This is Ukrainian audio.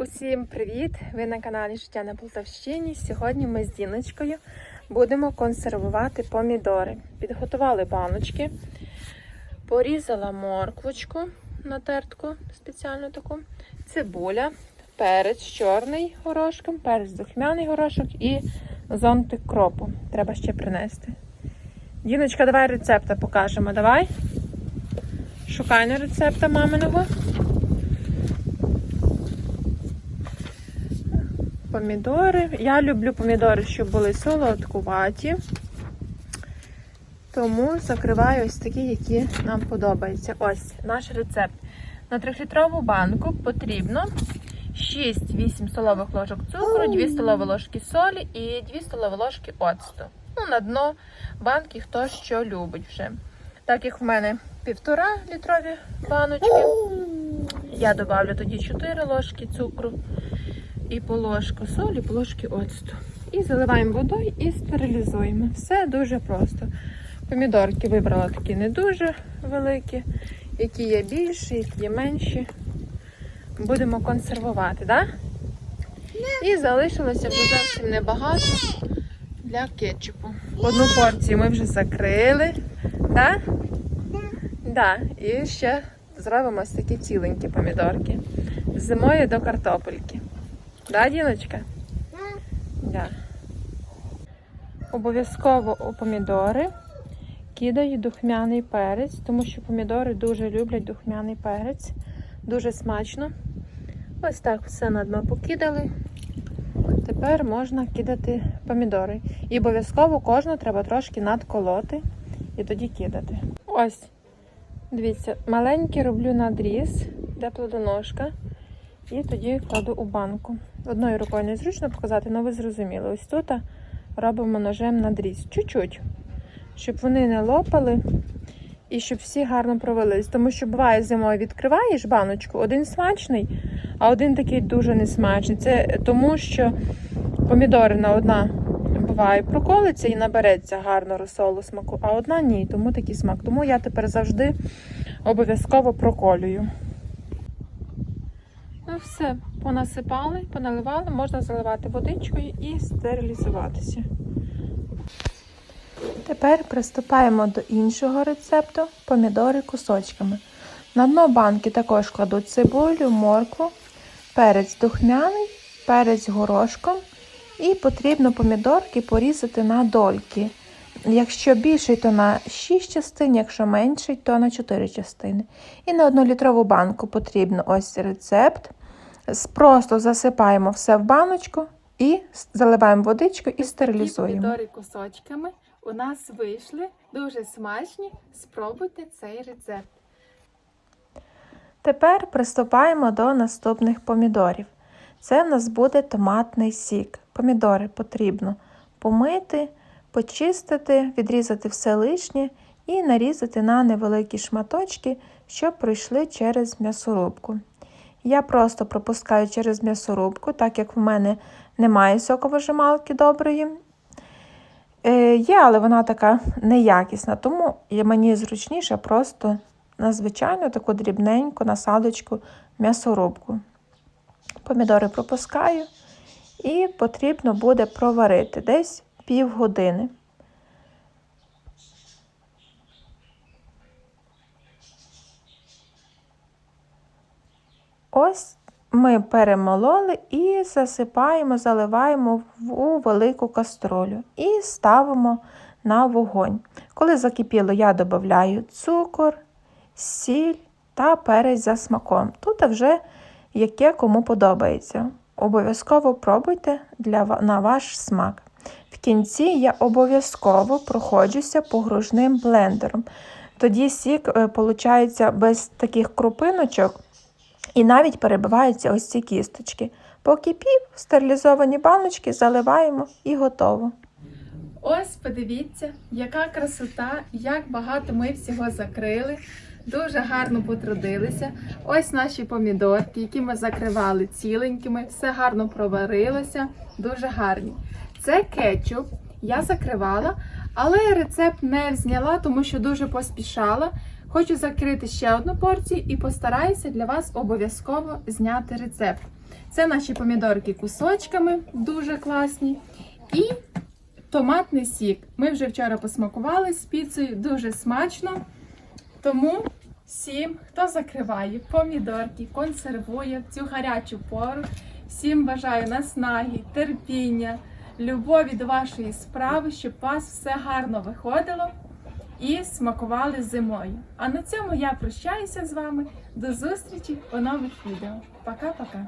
Усім привіт! Ви на каналі Життя на Полтавщині. Сьогодні ми з Діночкою будемо консервувати помідори. Підготували баночки, порізала морквочку на тертку спеціальну таку, цибуля, перець чорний горошком, перець духмяний горошок і зонтик кропу. Треба ще принести. Діночка, давай рецепта покажемо. Давай. Шукай на рецепта маминого. Помідори. Я люблю помідори, щоб були солодкуваті. Тому закриваю ось такі, які нам подобаються. Ось наш рецепт. На 3-літрову банку потрібно 6-8 столових ложок цукру, 2 столові ложки солі і 2 столові ложки оцту. Ну, на дно банки хто що любить вже. Так як в мене півтора літрові баночки, я додавлю тоді 4 ложки цукру і по ложку солі, по ложки оцту. І заливаємо водою і стерилізуємо. Все дуже просто. Помідорки вибрала такі не дуже великі, які є більші, які є менші. Будемо консервувати, так? Да? І залишилося вже зовсім небагато для кетчупу. Одну порцію ми вже закрили. Так? Да? І ще зробимо ось такі ціленькі помідорки. Зимою до картопельки. Да, Діночка? Да. Обов'язково у помідори кидаю духмяний перець, тому що помідори дуже люблять духмяний перець. Дуже смачно. Ось так все на дно покидали. Тепер можна кидати помідори. І обов'язково кожну треба трошки надколоти і тоді кидати. Ось, дивіться, маленький роблю надріз, де плодоножка. І тоді кладу у банку. Одною рукою незручно показати, але ви зрозуміли. Ось тут робимо ножем надріз. Чуть-чуть, щоб вони не лопали і щоб всі гарно провелись. Тому що буває зимою відкриваєш баночку, один смачний, а один такий дуже несмачний. Це тому, що помідорина одна буває проколиться і набереться гарно розсолу смаку, а одна ні, тому такий смак. Тому я тепер завжди обов'язково проколюю. Ну все, понасипали, поналивали, можна заливати водичкою і стерилізуватися. Тепер приступаємо до іншого рецепту помідори кусочками. На дно банки також кладу цибулю, моркву, перець духмяний, перець горошком і потрібно помідорки порізати на дольки. Якщо більший, то на 6 частин, якщо менший, то на 4 частини. І на 1 літрову банку потрібно ось рецепт. Просто засипаємо все в баночку і заливаємо водичку і стерилізуємо. Помідори кусочками у нас вийшли дуже смачні. Спробуйте цей рецепт. Тепер приступаємо до наступних помідорів. Це в нас буде томатний сік. Помідори потрібно помити, почистити, відрізати все лишнє і нарізати на невеликі шматочки, щоб пройшли через м'ясорубку. Я просто пропускаю через м'ясорубку, так як в мене немає соковижималки доброї. Е, Є, але вона така неякісна, тому мені зручніше просто на звичайну таку дрібненьку насадочку м'ясорубку. Помідори пропускаю і потрібно буде проварити десь півгодини. Ось ми перемололи і засипаємо, заливаємо у велику кастролю і ставимо на вогонь. Коли закипіло, я додаю цукор, сіль та перець за смаком. Тут вже яке кому подобається. Обов'язково пробуйте для, на ваш смак. В кінці я обов'язково проходжуся погружним блендером. Тоді сік виходить без таких крупиночок. І навіть перебиваються ось ці кісточки. Поки пів, стерилізовані баночки заливаємо і готово. Ось подивіться, яка красота, як багато ми всього закрили. Дуже гарно потрудилися. Ось наші помідорки, які ми закривали ціленькими, все гарно проварилося, дуже гарні. Це кетчуп я закривала, але рецепт не зняла, тому що дуже поспішала. Хочу закрити ще одну порцію і постараюся для вас обов'язково зняти рецепт. Це наші помідорки кусочками, дуже класні. І томатний сік. Ми вже вчора посмакували з піцею, дуже смачно. Тому всім, хто закриває помідорки, консервує цю гарячу пору, всім бажаю наснаги, терпіння, любові до вашої справи, щоб у вас все гарно виходило і смакували зимою. А на цьому я прощаюся з вами. До зустрічі у нових відео. Пока-пока.